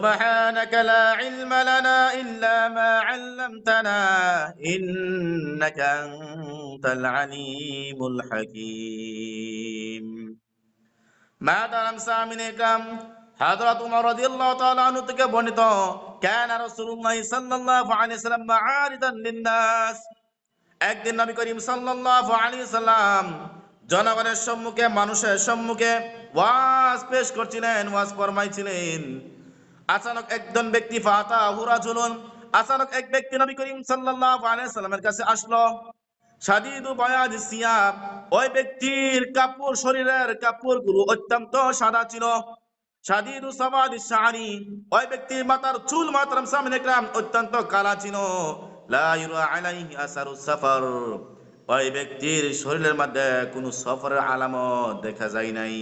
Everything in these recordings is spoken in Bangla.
سبحانك لا علم لنا إلا ما علمتنا إنك أنت العليم الحكيم ما দারাম সামিন একরাম হযরত উমর রাদিয়াল্লাহু তাআলা আনহু থেকে বর্ণিত কানা রাসূলুল্লাহ সাল্লাল্লাহু আলাইহি সাল্লাম মাআরিদান লিন-নাস একদিন নবী করিম সাল্লাল্লাহু আলাইহি সাল্লাম জনগণের সম্মুখে মানুষের সম্মুখে ওয়াজ পেশ করছিলেন ওয়াজ ফরমাইছিলেন আচানক একজন ব্যক্তি আচানক এক ব্যক্তি নবী করিম সাল্লামের কাছে আসলো। ওই ব্যক্তির কাপড় শরীরের অত্যন্ত সাদা ছিল। সাবাদ ওই চুল সামনে অত্যন্ত কালা ওই ব্যক্তির শরীরের মধ্যে কোনো সফরের আলামত দেখা যায় নাই।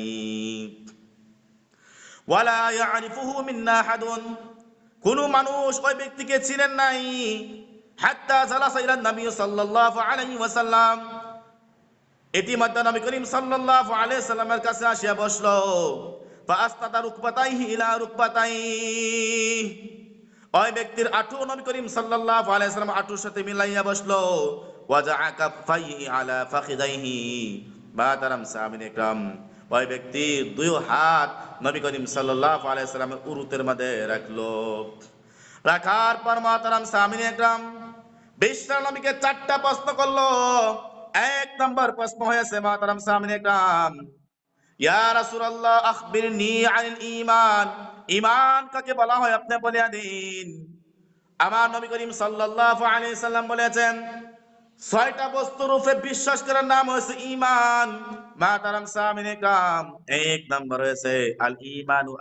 ওয়ালা ইয়ারিফুহু মিন্না আহাদুন। কোন মানুষ ওই ব্যক্তিকে চিনেন নাই। হাত্তা জালাসা ইলা নবী সাল্লাল্লাহু আলাইহি ওয়াসাল্লাম। ইতিমধ্যে নবী করিম সাল্লাল্লাহু আলাইহি সাল্লামের কাছে আসিয়া বসল। ফাআস্তাদা রুকবাতাইহি ইলা রুকবাতাইহি। ওই ব্যক্তির আঁটু নবী করিম সাল্লাল্লাহু আলাইহি সাল্লাম আঁটুর সাথে মিলাইয়া বসল। ওয়াজা কাফাইহি আলা ফাখিদাইহি। বাদারাম সাহাবিন ইকরাম ওই ব্যক্তি দুই হাত নবী করিম সাল্লাল্লাহু আলাইহি সাল্লামের উরুতের মধ্যে রাখল। রাখার পর মাতারাম সাহাবিন একরাম বিশ্ব নবীকে চারটা প্রশ্ন করল। এক নম্বর প্রশ্ন হয়েছে মাতারাম সাহাবিন ইকরাম ইয়া রাসূলুল্লাহ, আখবিরনি আনিল ঈমান। ঈমান কাকে বলা হয় আপনি বলে দিন। আমার নবী করিম সাল্লাল্লাহু আলাইহি সাল্লাম বলেছেন ছয়টা বস্তুর উপরে বিশ্বাস করার নাম হয়েছে ঈমান। মাতারাম সামিনে কাম। এক নম্বর হয়েছে, আল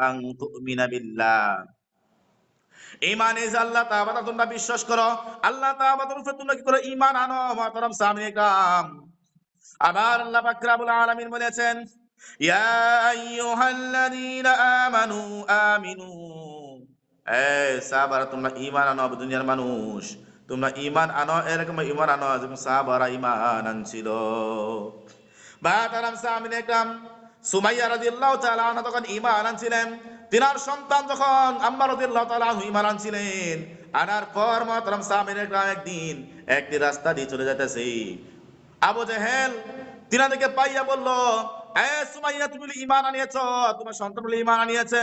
আন তুমিনা বিল্লাহ। ঈমান ইজ আল্লাহ তোমরা বিশ্বাস করো, আল্লাহ তোমরা কি করো? ঈমান আনো মাতারাম সামিনে কাম। আবার আল্লাহ বলেছেন, ইয়া আমানু আমিনু। এ সাহাবারা, তোমরা ঈমান আনো দুনিয়ার মানুষ। তোমরা ঈমান আনো, এরকম ঈমান আনো যেমন সাহাবারা ঈমান আনছিল বাতারাম সামিন একরাম সুমাইয়া রাদিয়াল্লাহু তাআলা আনহা তখন ঈমান আনছিলেন তিনার সন্তান যখন আম্মা রাদিয়াল্লাহু তাআলা ঈমান আনছিলেন আনার পর মাতারাম সামিন একরাম একদিন একটি রাস্তা দিয়ে চলে যাইতেছে। আবু জেহেল তিনাদেরকে পাইয়া বলল, এ সুমাইয়া, তুমি ঈমান আনিয়েছ, তোমার সন্তান বলে ঈমান আনিয়েছে।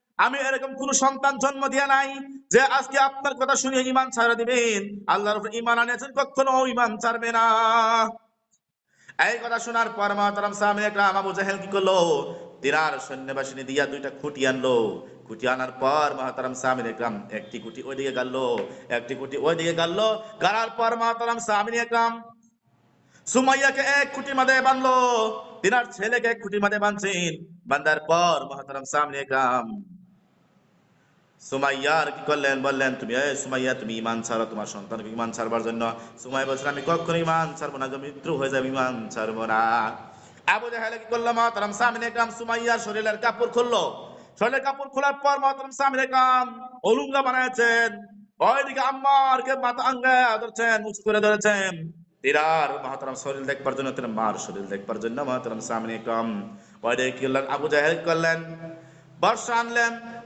আমি এরকম কোন সন্তান জন্ম দিয়া নাই যে আজকে আপনার কথা শুনে ইমান ছাড়া দিবেন। আল্লাহর ইমান আনিয়েছেন কখনো ইমান ছাড়বে না। এই কথা শোনার পর মাতারাম সামনে একরাম আবু জাহেল কি করল? তিনার সৈন্যবাসিনী দিয়া দুইটা খুঁটি আনলো। খুঁটি আনার পর মাতারাম সামিন একরাম একটি খুঁটি ওই দিকে গাললো একটি খুঁটি ওই দিকে গাললো গালার পর মাতারাম সামিন একরাম সুমাইয়াকে এক খুঁটির মাঝে বানলো তিনার ছেলেকে এক খুঁটির মাঝে বানছেন বান্দার পর মহাতারাম সামনে একরাম সুমাইয়ার কি করলেন? বললেন, তুমি এ সুমাইয়া, তুমি ইমান ছাড়ো, তোমার সন্তানকে ইমান ছাড়বার জন্য। সুমাই বলছেন, আমি কখনো ইমান ছাড়বো না মৃত্যু হয়ে যাবে ইমান ছাড়বো না। আবু জাহেল কি করল? মহাতারাম সামনে কাম সুমাইয়ার শরীরের কাপড় খুললো। শরীরের কাপড় খোলার পর মহাতারাম সামনে কাম অলুঙ্গা বানাইছেন ওইদিকে আম্মার কে মাথা আঙ্গা ধরছেন উঁচু করে ধরেছেন। তিরার মহাতারাম শরীর দেখবার জন্য তিনি মার শরীর দেখবার জন্য মহাতারাম সামনে কাম ওইদিকে কি করলেন? আবু জাহেল করলেন? বর্ষা আনলেন।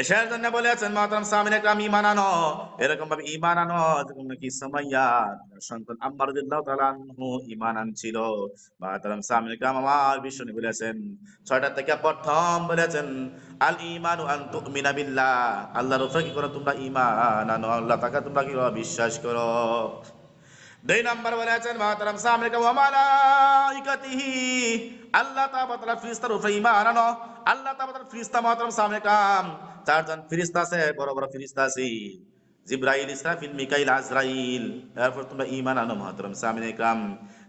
এসের জন্য বলেছেন মাতারাম সামিন একরাম ইমান আনো। এরকম ভাবে ইমান আনো, যেরকম নাকি সামাইয়া, সন্তান আম্মার রাদিয়াল্লাহু তাআলা আনহু ইমান আনছিল। মাতারাম সামিন একরাম আমার বিশ্বনী বলেছেন ছয়টা থেকে প্রথম বলেছেন, আল ইমানু আন তুমিনা বিল্লাহ। আল্লাহর উপরে কি করো? তোমরা ইমান আনো, আল্লাহ তাকে তোমরা কি? বিশ্বাস করো। দুই নম্বর বলেছেন মহতরম সামনে ওয়া মালাইকাতিহি। আল্লাহ তাআলা ফেরেশতার উপরে ঈমান আনো আল্লাহ তাআলা ফেরেশতা মহতরম সামনে কাম চারজন ফেরেশতা আছে, বড় বড় ফেরেশতা আছে। জিব্রাইল, ইসরাফিল, মিকাইল, আজরাইল। এরপর তোমরা ঈমান আনো, মহতরম সামনে কাম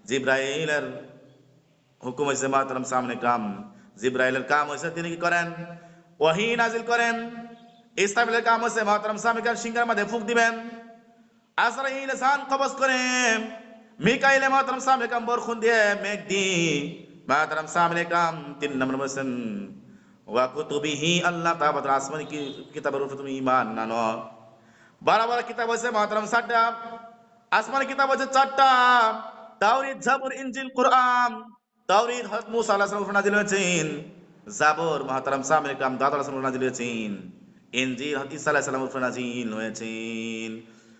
জিব্রাইলের হুকুম হয়েছে মহতরম কাম জিব্রাইলের কাম হয়েছে তিনি কি করেন? ওয়াহি নাজিল করেন। ইসরাফিলের কাম হয়েছে মহতরম সামনে কাম সিংহের মধ্যে ফুক দিবেন। আজরাইল সান কবজ করে। মিকাইলে মহতরম সামনে কাম বরখুন দিয়ে মেঘ দি। মহতরম সামনে কাম তিন নম্বর বলছেন ওয়া কুতুবিহি আল্লাহ তাআলা আসমানি কিতাবের উপর তুমি ঈমান আনো। বারো বারো কিতাব হয়েছে মহতরম চারটা আসমানি কিতাব হচ্ছে চারটা। তাওরিদ, জাবুর, ইনজিল, কোরআন। তাওরিদ হযরত মুসা আলাইহিস সালাম নাযিল হয়েছেন। জাবর মহতরম সামনে কাম দাদা আলাইহিস সালাম নাযিল হয়েছেন। ইনজিল হযরত ঈসা আলাইহিস সালাম নাযিল হয়েছেন।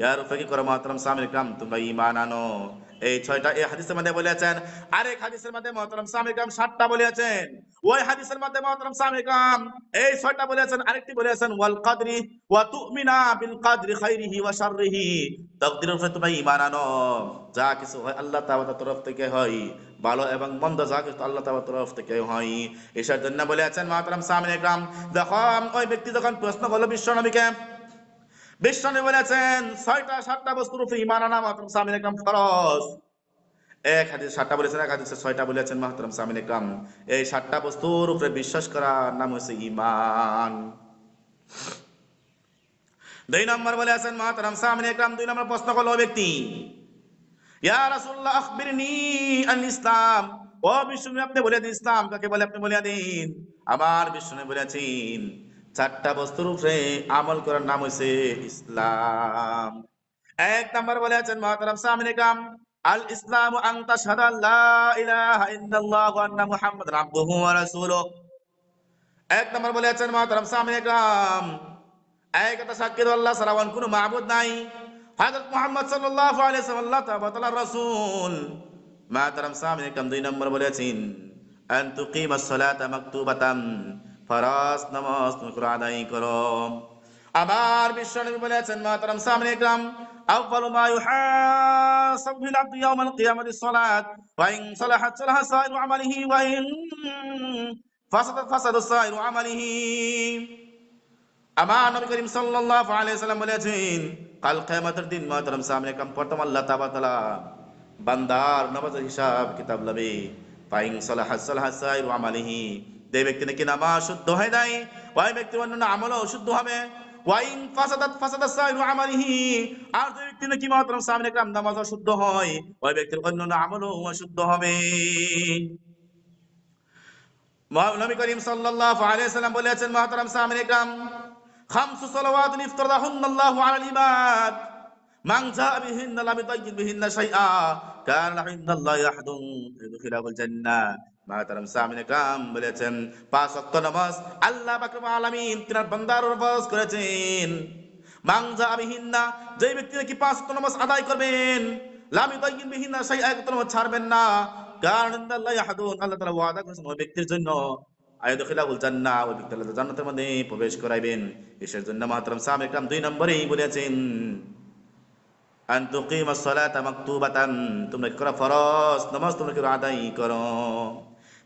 ইয়ার উপরে করো মহতরম সামনে কাম তোমরা ঈমান আনো এই ছয়টা এই হাদিসের মধ্যে বলেছেন, আরেক হাদিসের মধ্যে মহতরম সামনে কাম সাতটা বলেছেন। ওই হাদিসের মধ্যে মহতরম সামনে কাম এই ছয়টা বলেছেন, আরেকটি বলেছেন, ওয়াল কাদরি ওয়া তুমিনা বিল কাদরি খাইরিহি ওয়া শাররিহি। তাকদীরের উপরে তোমরা ঈমান আনো যা কিছু হয় আল্লাহ তাআলার তরফ থেকে হয়, ভালো এবং মন্দ যা কিছু আল্লাহ তাআলার তরফ থেকে হয়। এসব জন্য বলেছেন মহতরম সামনে কাম যখন ওই ব্যক্তি যখন প্রশ্ন করল বিশ্ব নবীকে বিশ্বনবী বলেছেন, ছয়টা, সাতটা বস্তুর উপরে ঈমান আনা মাহতরম সামিন একরাম ফরজ। এক হাদিস সাতটা বলেছেন, এক হাদিসে ছয়টা বলেছেন মাহতরম সামিন একরাম। এই সাতটা বস্তুর উপরে বিশ্বাস করার নাম হচ্ছে ঈমান। দুই নম্বর বলে আছেন মাহতরম সামিন একরাম দুই নম্বর প্রশ্ন করল ব্যক্তি, ইয়া রাসূলুল্লাহ আখবিরনি আন ইসলাম। ও বিষ্ণু আপনি বলে দিন ইসলাম। কাকে বলে? আপনি বলে দিন। আমার বিষ্ণু বলেছেন চারটা বস্তুর উপরে আমল করার নাম হইছে ইসলাম। এক নাম্বার বলে আছেন মহতারাম সামনে কাম আল ইসলাম ইল্লাল্লাহ ওয়া এক নাম্বার বলে আছেন মহতারাম সামনে কাম এক কথা সাক্ষী আল্লাহ অন্য কোনো মাবুদ নাই। হযরত মুহাম্মদ সাল্লাল্লাহু আলাইহি ওয়াসাল্লাম তাআলার রাসূল। মহতারাম সামনে কাম দুই নম্বর বলেছেন আন তুকিমাস সালাতা মাকতুবাতান ফরাজ নামাজ তুমি আদায় করো। আবার বিশ্বনবী বলেছেন মাতরম সামনে গ্রাম আউয়ালু মা ইউহাসাবু বিল আবদি ইয়াউমাল কিয়ামাতি সালাত, ওয়া ইন সালাহাত সালাহা সাইরু আমালিহি, ওয়া ইন ফাসাদাত ফাসাদু সাইরু আমালিহি। আমার নবী করিম সাল্লাল্লাহু আলাইহি সাল্লাম বলেছেন, কাল কিয়ামতের দিন মাতরম সামনে কাম প্রথম আল্লাহ তাআলা বান্দার নামাজের হিসাব কিতাব লবে। ফাইন সালাহাত সালাহা সাইরু আমালিহি যে ব্যক্তি নাকি নামাজ শুদ্ধ হয় নাই, ওই ব্যক্তির অন্যান্য আমলও শুদ্ধ হবে। ওয়াইন ফাসাদাত ফাসাদাত সাইরু আমালিহি, আর যে ব্যক্তি নাকি মাত্রাম সামনে নামাজ অশুদ্ধ হয়, ওই ব্যক্তির অশুদ্ধ হবে। করিম সাল্লাল্লাহু আলাইহি সাল্লাম বলেছেন, মাহতারাম সামনে কাম খামসু সালাওয়াতুন ইফতারাহুন্নাল্লাহু আলাল ইবাদ, মান জাআ বিহিন্না লাম ইতাইয়্যিব শাইআ ইদখিলাহুল জান্নাহ মাহতারাম সামিনে কাম বলেছেন, পাঁচ ওয়াক্ত নামাজ আল্লাহ পাক আলামিন তিনার বান্দার ফরজ করেছেন। মাংজা বিহিন্না যে ব্যক্তি নাকি পাঁচ ওয়াক্ত নামাজ আদায় করবেন, লামি তাইয়িন বিহিন্না সেই এক নামাজ ছাড়বেন না। কারণ আল্লাহ আহাদুন, আল্লাহ তাআলা ওয়াদা করেছেন ওই ব্যক্তির জন্য। আয়াদখিলাহুল জান্নাহ, ওই ব্যক্তি আল্লাহ জান্নাতের মধ্যে প্রবেশ করাইবেন। এসের জন্য মাহতারাম সামিনে কাম দুই নম্বরেই বলেছেন, আন তুকিমাস সালাতা মাকতুবাতান, তোমরা কি করো, ফরজ নামাজ তোমরা কি আদায় করো?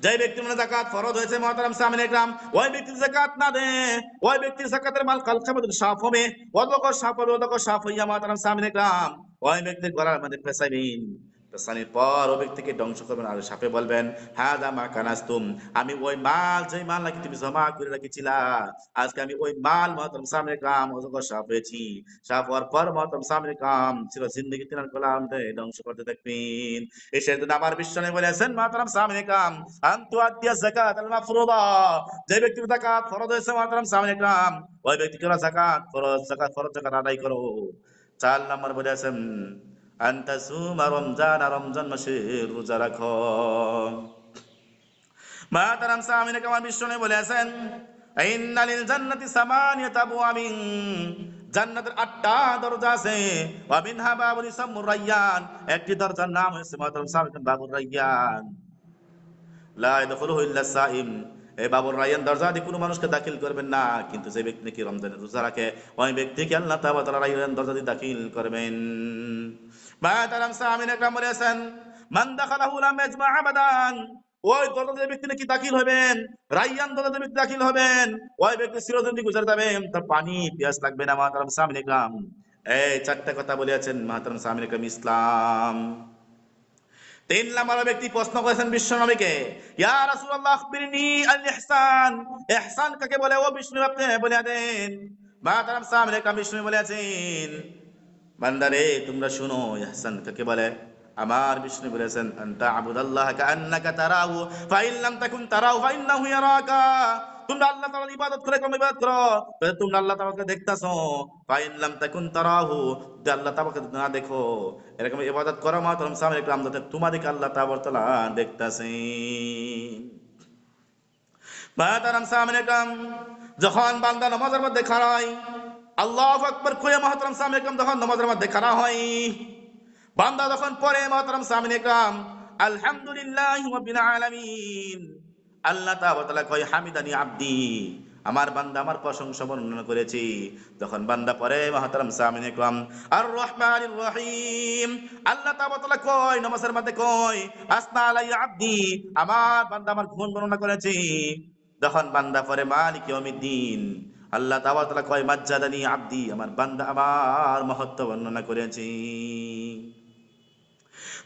যে ব্যক্তির মনে জাকাত ফরজ হয়েছে, মহতারাম সামিন একরাম, ওই ব্যক্তির জাকাত না দে, ওই ব্যক্তির জাকাতের মাল কাল কিয়ামত সাফ হবে অদক সাফ হবে অদক সাফ হইয়া মহতারাম সামিন একরাম, ওই ব্যক্তির গলার মধ্যে পেছাইবেন পেশানির পর ও ব্যক্তিকে ধ্বংস করবেন আর সাপে বলবেন হ্যাঁ দা মা কানাস্তুম, আমি ওই মাল যে মাল নাকি তুমি জমা করে রেখেছিলা, আজকে আমি ওই মাল মহতরম সামনে কাম অজগর সাপ হয়েছি। সাপ হওয়ার পর মহতরম সামনে কাম ছিল জিন্দগি তিনার গোলাম ধ্বংস করতে দেখবেন। এই সেদিন আমার বিশ্বনে বলেছেন মহতরম সামনে কাম, আন্তু আদিয়া মাফরুদা। যে ব্যক্তির যাকাত ফরজ হয়েছে মহতরম সামনে কাম, ওই ব্যক্তি ব্যক্তিকে যাকাত ফরজ যাকাত ফরজ, যাকাত আদায় করো? চার নম্বর বলেছেন আন্তাসুমা রমজান রমজান মাসে রোজা রাখো। মা তারাম সামিনে কামার বিশ্বনে বলেছেন, ইন্নালিল জান্নাতি সামানিয়াত আবওয়াবিন জান্নাতের আটটা দরজা আছে। ওয়া মিনহা বাবুন ইসমুর রায়্যান একটি দরজার নাম হচ্ছে মাতারাম সামিনে বাবুর রায়্যান লা ইয়াদখুলুহু ইল্লা সাইম। এই বাবুর রায়্যান দরজা দিয়ে কোনো মানুষকে দাখিল করবেন না, কিন্তু যে ব্যক্তি নাকি রমজানের রোজা রাখে, ওই ব্যক্তিকে আল্লাহ তাআলা রায়্যান দরজা দিয়ে দাখিল করবেন? মা তারাম সামিনে একরাম বলেছেন, মান দাখালাহু লাম আবাদান ওই দরজার ব্যক্তি নাকি দাখিল হবেন, রাইয়ান দরজার ব্যক্তি দাখিল হবেন, ওই ব্যক্তি গুজার তার পানি লাগবে না মাতারাম সামিনে একরাম। এই কথা বলেছেন মাতারাম সামিনে একরাম ইসলাম। তিন নম্বর ব্যক্তি প্রশ্ন করেছেন বিশ্ব নবীকে ইয়া রাসূলুল্লাহ আখবিরনি আল ইহসান ইহসান কাকে বলে? ও বিষ্ণু আপনি বলে দেন। মাতারাম সামিনে একরাম বিষ্ণু বলেছেন বান্দারে, তোমরা শুনো, ইহসান কাকে বলে? আমার বিষ্ণু বলেছেন, আনতা আবুদাল্লাহ কান্নাকা তারাহু, ফাইন লাম তাকুন তারাহু, ফাইন্নাহু ইয়ারাকা। তোমরা আল্লাহ তাআলার ইবাদত করে কোন ইবাদত করো। তো তোমরা আল্লাহ তাআলাকে দেখতাছো, ফাইন লাম তাকুন তারাহু, যদি আল্লাহ তাআলাকে না দেখো, এরকম ইবাদত করো মা তোমরা সামনে একরাম যাতে তোমাদেরকে আল্লাহ তাআলা দেখতাছেন। মাহতারাম সামনে কাম যখন বান্দা নামাজের মধ্যে খাড়ায় আল্লাহ আকবার কয়ে মাহতারাম সামনে যখন নামাজের মধ্যে হয়, বান্দা পড়ে মাহতারাম সামনে আলহামদুলিল্লাহ আলামিন। আল্লাহ কয় হামিদানি আব্দি, আমার বান্দা আমার প্রশংসা বর্ণনা করেছি। তখন বান্দা পরে মাহতারাম সামিনে কাম আর রহমানির রহিম। আল্লাহ কয় নামাজের মধ্যে কয় আসনা আলাই আব্দি, আমার বান্দা আমার গুণ বর্ণনা করেছি। তখন বান্দা পরে মালিক ইয়াউমিদ্দিন। আল্লাহ তাআলা কয়, মাজ্জাদানি আব্দি, আমার বান্দা আমার মহত্ব বর্ণনা করেছে।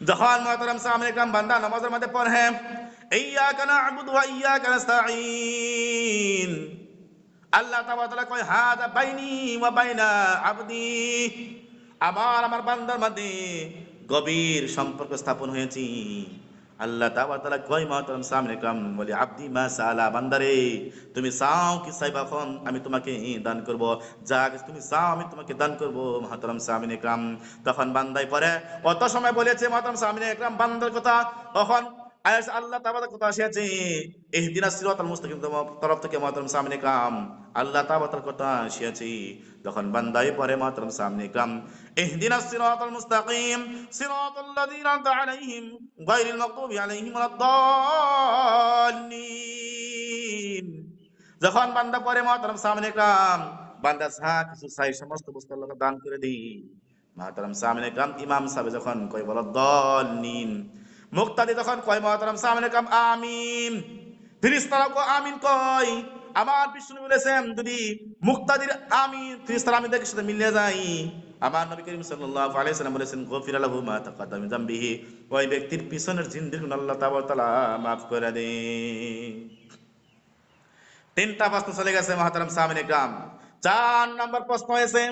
যখন মহতারাম সামনে কাম বান্দা নামাজের মধ্যে পড়ে ইয়াকা না'বুদু ওয়া ইয়াকা নাস্তাঈন। আল্লাহ তাআলা কয়, হাদা বাইনি ওয়া বাইনা আবদি। আমার আমার বান্দার মধ্যে গভীর সম্পর্ক স্থাপন হয়েছে। আল্লাহ তাআলা কয় মহতারাম সামনে কাম? বলে, আব্দি মা সালা বান্দারে, তুমি চাও কি চাইবা এখন আমি তোমাকে দান করব। যা তুমি চাও, আমি তোমাকে দান করব, মহতারাম সামনে কাম। তখন বান্দাই পরে, অত সময় বলেছে মহতারাম সামিনে একরাম বান্দার কথা? তখন আল্লাহ তাবাদের কথা আসিয়াছে ইহদিনাস সিরাতাল মুস্তাকিম তরফ থেকে মহতারাম সামনে কাম। আল্লাহ তাবাদের কথা যখন বান্দাই পরে মহতারাম সামনে কাম। ইহদিনাস সিরাতাল মুস্তাকিম সিরাতাল লাযিনা আন'আমতা আলাইহিম, গায়রিল মাগদুবি আলাইহিম ওয়ালাদ-দাল্লিন যখন বান্দা পরে মহতারাম সামনে কাম, বান্দা যা কিছু চাই সমস্ত বস্তু আল্লাহকে দান করে দিই। মহতারাম সামনে কাম, ইমাম সাহেব যখন কয় বলো দলিন মুক্তাদি যখন কয়, মহতারাম সামনে কাম, আমিন। ফিরিস্তারা কো আমিন কয়। আমার বিষ্ণু বলেছেন, যদি মুক্তাদির আমিন, ফিরিস্তার আমিনদের সাথে মিলে যায়। আমার নবী করিম সাল্লাল্লাহু আলাইহি সাল্লাম বলেছেন, গফির লাহু মা তাকাদ্দাম মিন ওই ব্যক্তির পিছনের জিন্দির আল্লাহ তাআলা মাফ করে দেন। তিনটা প্রশ্ন চলে গেছে, মহাতারাম সামিনে গ্রাম চার নম্বর প্রশ্ন হয়েছে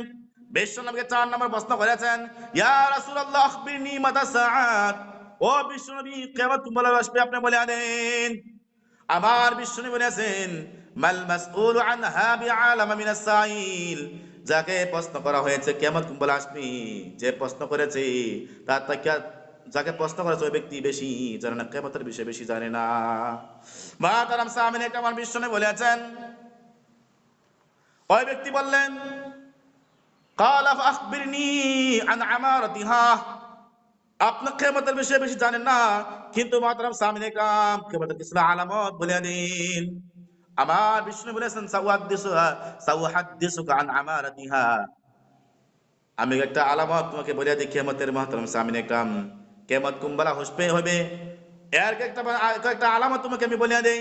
বিশ্ব নবীকে চার নম্বর প্রশ্ন করেছেন, ইয়া রাসূলুল্লাহ, আখবিরনি মাতা সাআত ও বিশ্বনবী কেমন তোমরা আসবে, আপনি বলে আনেন। আবার বিশ্বনবী বলেছেন, মাল মাসউল আনহা বিআলাম মিনাস সাইল। যাকে প্রশ্ন করা হয়েছে কেমন বলে আসবে, যে প্রশ্ন করেছে, তার তাকে যাকে প্রশ্ন করেছে, ওই ব্যক্তি বেশি জানে না কেমতের বিষয়ে বেশি জানে না। মা তারাম সামিন একটা আমার বিশ্বনে বলেছেন। ওই ব্যক্তি বললেন, কাল আফ আখবিরনি আন আমারতিহা। আপনি কেমতের বিষয়ে বেশি জানেন না, কিন্তু মাতারাম সামিনে আলামত বলে দিন। আমার বিষ্ণু বলেছেন সাউহাদ্দিসুকা আন আমারাতিহা। আমি একটা আলামত তোমাকে বলে দিই কেমতের মাহতারাম সামিনে কাম কেমত কুম্বালা হুসপে হবে। এর একটা কয়েকটা আলামত তোমাকে আমি বলে দেই।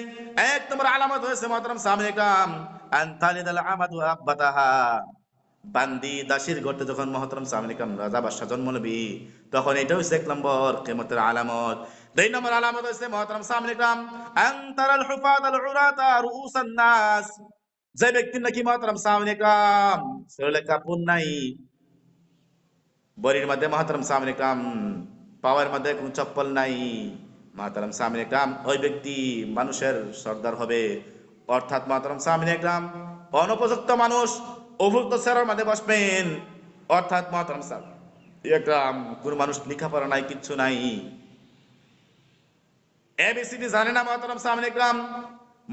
এক নম্বর আলামত হয়েছে মাহতারাম সামিনে কাম আন তালিদাল আমাদু আব্বাতাহা। বান্দি দাসির গর্তে যখন মহতরম সামনিকাম রাজা বাদশাহ জন্ম নেবি, তখন এটা হচ্ছে এক নম্বর কেমতের আলামত। দুই নম্বর আলামত হচ্ছে মহতরম সামনিকাম আন্তারাল আল উরাতা রুউসান নাস। যে ব্যক্তির নাকি মহতরম সামনিকাম শরীরে কাপড় নাই। বরির মধ্যে মহতরম সামনিকাম পাওয়ার মধ্যে কোনো চপ্পল নাই। মহতরম সামনিকাম ওই ব্যক্তি মানুষের সর্দার হবে। অর্থাৎ মহতরম সামনিকাম অনুপযুক্ত মানুষ অভুক্ত সেরার মধ্যে বসবেন। অর্থাৎ মহতরম সাহেব একরাম কোন মানুষ লেখাপড়া নাই, কিচ্ছু নাই। এবিসিডি জানে না মহতরম সামনে একরাম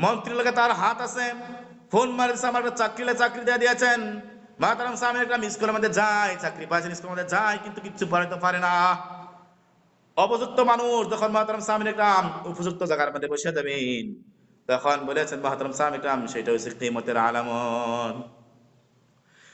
মন্ত্রীর লগে তার হাত আছে। ফোন মারিছে আমার একটা চাকরিলে চাকরি দিয়ে দিয়েছেন। মহতরম সামনে একরাম স্কুলের মধ্যে যায়, চাকরি পাইছেন, স্কুলের মধ্যে যায়, কিন্তু কিচ্ছু পড়াইতে পারে না। অপযুক্ত মানুষ যখন মহতরম সামনে একরাম উপযুক্ত জায়গার মধ্যে বসে দেবেন। তখন বলেছেন মহতরম সামনে একরাম সেটা হচ্ছে কিমতের আলামত।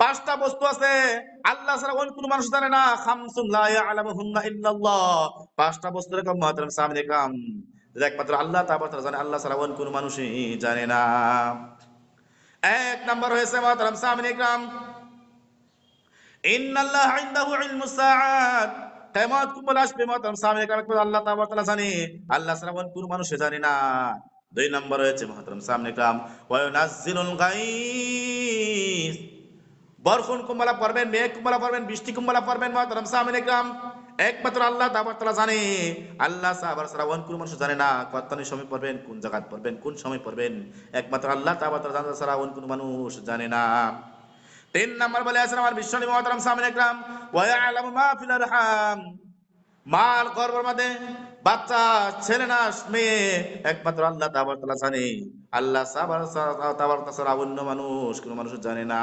পাঁচটা বস্তু আছে। আল্লাহ ছাড়া কোনো মানুষ জানে না। খামসুন লা ইয়ালামুহুন্না ইল্লাল্লাহ। পাঁচটা বস্তু এরকম মহতরম সামনে কাম একমাত্র আল্লাহ তাআলা জানে আল্লাহ ছাড়া কোনো মানুষই জানে না। এক নম্বর হয়েছে মহতরম সামনে কাম ইন্নাল্লাহ ইনদাহু ইলমুস সাআত। কিয়ামত আসবে সামনে কাম আল্লাহ জানে। আল্লাহ ছাড়া জানে না। দুই নম্বর হয়েছে মহতরম সামনে কাম ওয়া বরফুন কুম্বলা পড়বেন, মেঘ কুম্বলা পড়বেন, বৃষ্টি কুম্বলা পড়বেন, মহতরম একমাত্র আল্লাহ তাআলা জানে। আল্লাহ সাহাবার সারা কোন মানুষ জানে না কতনি সময় পড়বেন, কোন জায়গায় পড়বেন, কোন সময় পড়বেন। একমাত্র আল্লাহ তাআলা জানে সারা অন কোন মানুষ জানে না। তিন নাম্বার বলে আছেন আমার বিশ্বনী মহতরম সামিন একরাম ওয়া ইয়ালামু মা ফিল আরহাম। মাল গর্ভের মধ্যে বাচ্চা, ছেলে না, মেয়ে, একমাত্র আল্লাহ তাআলা জানে। আল্লাহ সাহাবার তাআলা ছাড়া অন্য মানুষ, কোন মানুষ জানে না।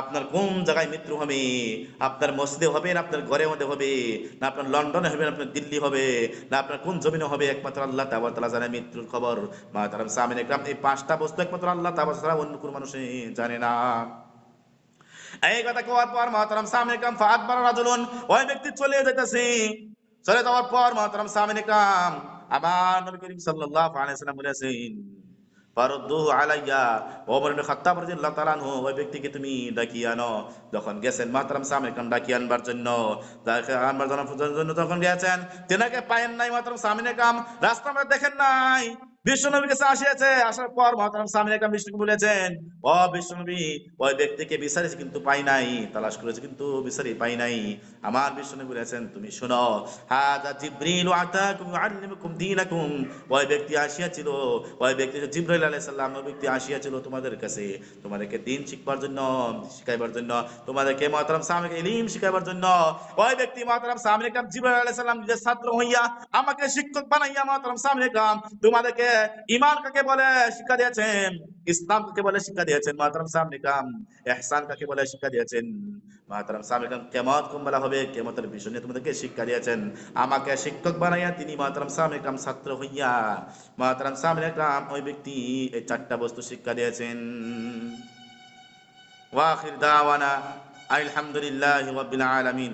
আপনার কোন জায়গায় মৃত্যু হবে, আপনার মসজিদে হবে না, আপনার ঘরের মধ্যে হবে, না আপনার লন্ডনে হবে, না আপনার দিল্লি হবে, না আপনার কোন জমিনে হবে, একমাত্র আল্লাহ তাবার তালা জানে মৃত্যুর খবর। মা তারাম সামিন একরাম, এই পাঁচটা বস্তু একমাত্র আল্লাহ তাবার ছাড়া অন্য কোনো মানুষ জানে না। এই কথা কোয়ার পর মহাতারাম সামিন একরাম ফাদ বারা রাজুলুন ওই ব্যক্তি চলে যাইতেছে। চলে যাওয়ার পর মহাতারাম সামিন একরাম আমার নবী করিম সাল্লাল্লাহু আলাইহি সাল্লাম বলেছেন ফারুদ্দুহু আলাইয়া। ওমর ইবনে খাত্তাব রাদিয়াল্লাহু তাআলা আনহু, ওই ব্যক্তিকে তুমি ডাকিয়ে আনো। যখন গেছেন মাহতারাম সামনে কাম ডাকিয়ে আনবার জন্য। আনবার জন্য তখন গেছেন, তেনাকে পায়েন নাই মাহতারাম সামনে কাম। রাস্তা দেখেন নাই। বিশ্বনবীর কাছে আসিয়াছে। আসার পর মহতারাম সামনে কাম বিষ্ণুকে বলেছেন, ও বিশ্বনবী, ওই ব্যক্তিকে বিচারেছে কিন্তু পাই নাই? তালাশ করেছে কিন্তু বিচারি পাই নাই। আমার বিশ্বনবী বলেছেন, তুমি শোনো হাদা জিব্রিল আতাকুম ইউআল্লিমুকুম দীনাকুম। ওই ব্যক্তি আসিয়াছিল, ওই ব্যক্তি জিব্রাইল আলাইহিস সালাম ওই ব্যক্তি আসিয়াছিল তোমাদের কাছে, তোমাদেরকে দিন শিখবার জন্য, শিখাইবার জন্য, তোমাদেরকে মহতারাম সামনে ইলম শিখাইবার জন্য। ওই ব্যক্তি মহতারাম সামনে কাম জিব্রাইল আলাইহিস সালাম নিজের ছাত্র হইয়া আমাকে শিক্ষক বানাইয়া মহতারাম সামনে কাম তোমাদেরকে ইমান কাকে বলে শিক্ষা দিয়েছেন ইসলাম কাকে বলে শিক্ষা দিয়েছেন সামনে কাম এহসান কাকে বলে শিক্ষা দিয়েছেন। সামনে কাম কেমত কম বলা হবে, কেমতের বিষয় নিয়ে তোমাদেরকে শিক্ষা দিয়েছেন। আমাকে শিক্ষক বানাইয়া তিনি মাতারাম সামনে কাম ছাত্র হইয়া সামনে কাম ওই ব্যক্তি এই চারটা বস্তু শিক্ষা দিয়েছেন। ওয়াখির দাওয়ানা আলহামদুলিল্লাহি রাব্বিল আলামিন।